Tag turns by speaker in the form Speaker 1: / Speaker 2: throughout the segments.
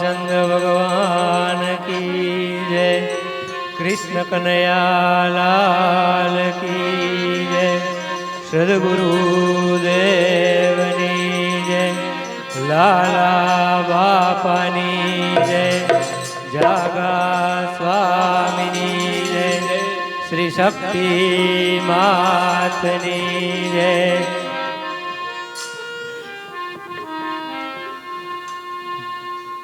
Speaker 1: રામચંદ્ર ભગવાન કી જય કૃષ્ણ કનૈયાલાલ કી જય સદગુરુદેવની જય લાલા બાપાની જય જાગા સ્વામિની જય શ્રી શક્તિ માતની જય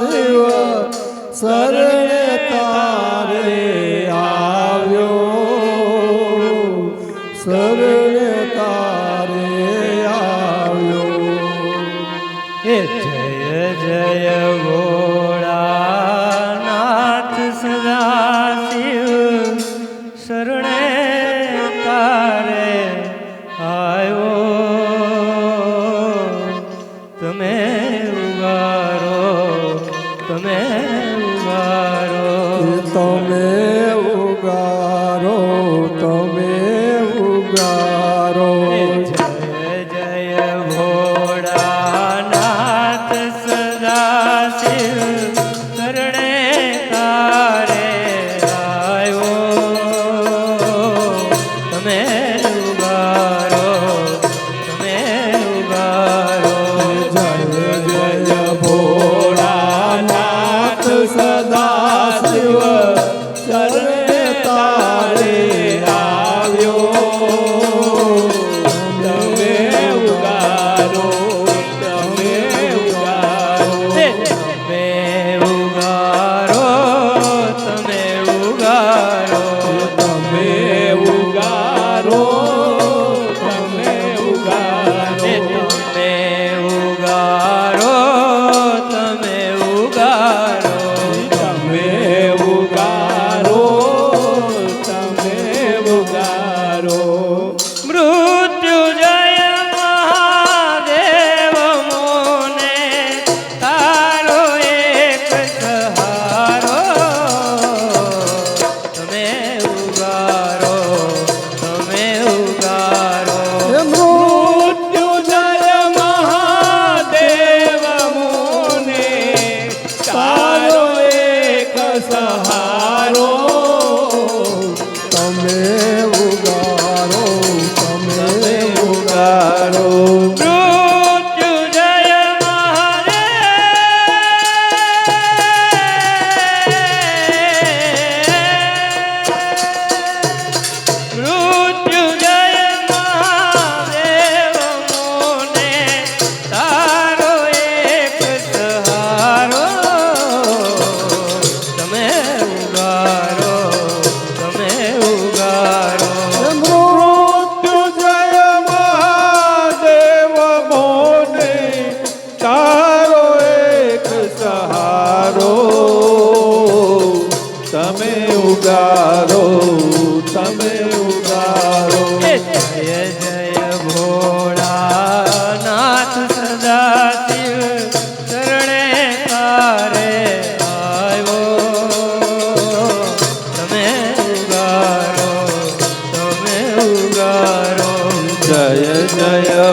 Speaker 1: do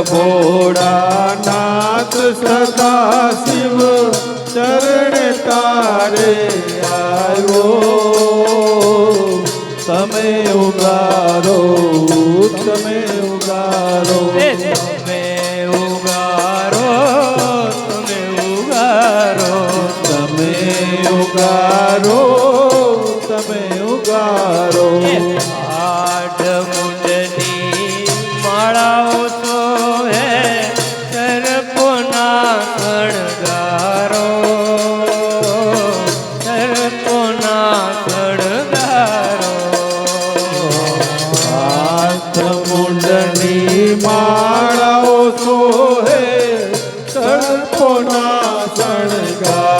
Speaker 2: ભોળાનાથ સદા શિવ ચરણ તારે આવ્યો. તમે ઉગારો તમે ઉગારો
Speaker 1: તમે ઉગારો તમે ઉગારો
Speaker 2: તમે ઉગારો તમે ઉગારો.
Speaker 1: God.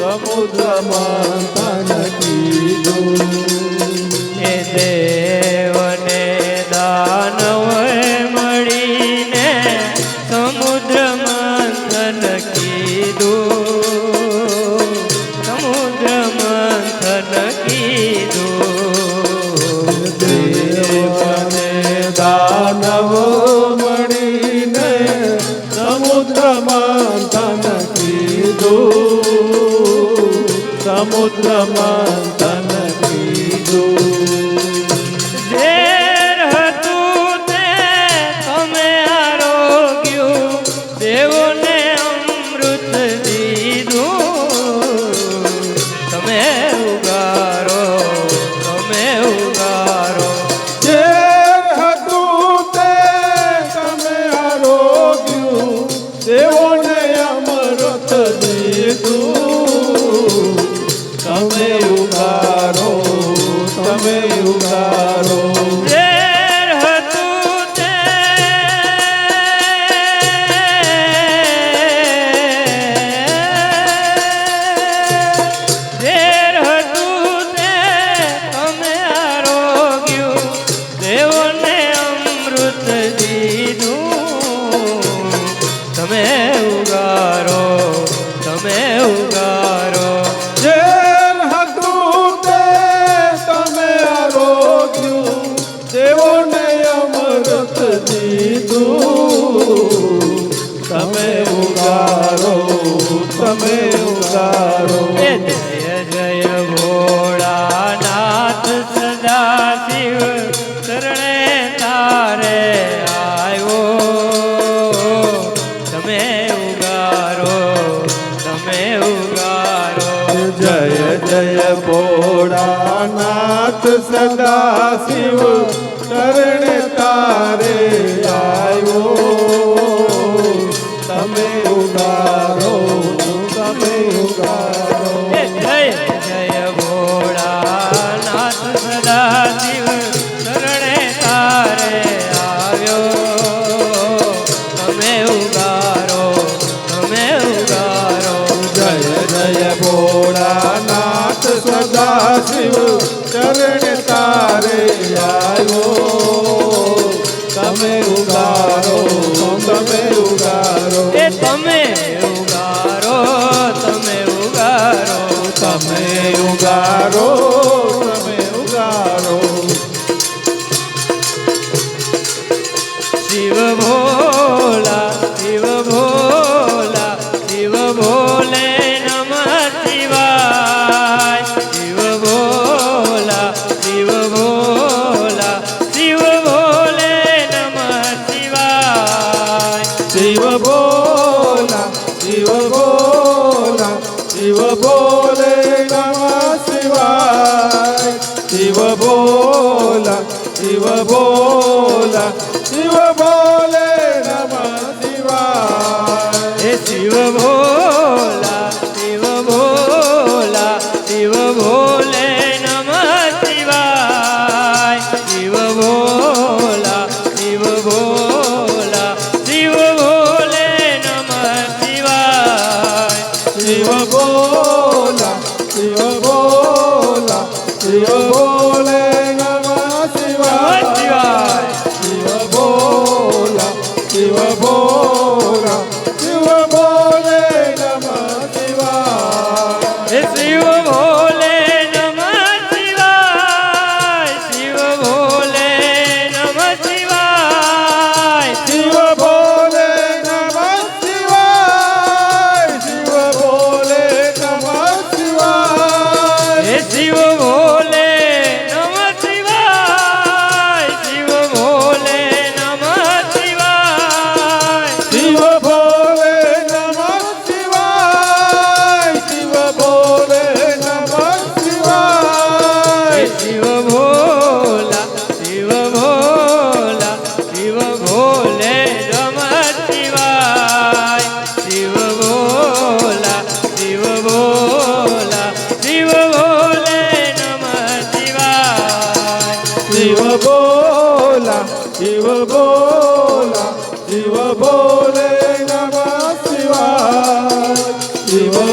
Speaker 1: સમુદ્ર મંથન કીધું એ દેવ મંથન કીધું. સમુદ્ર મંથન કીધું. મને અમૃત દીધું. તમે ઉગારો તમે ઉગારો.
Speaker 2: शिव बोला शिव बोला शिव बोले नमः शिवाय शिव बोला शिव बोला
Speaker 1: शिव बोले नमः शिवाय हे शिव भोला शिव भोला शिव भोले नमः शिवाय शिव भोला शिव
Speaker 2: भोला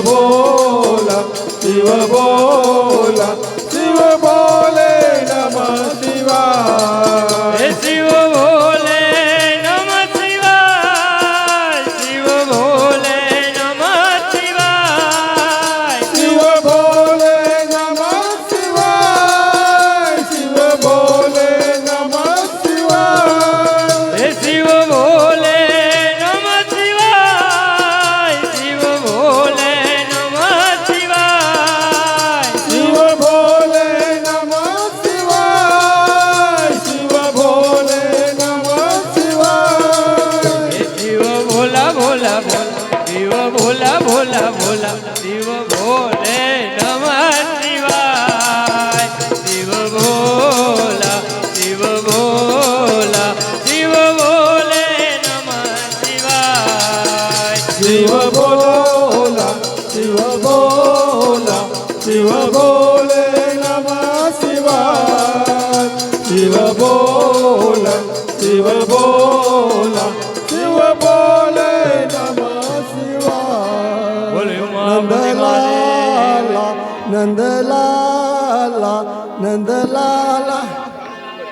Speaker 2: bola, si va
Speaker 1: bola, si va.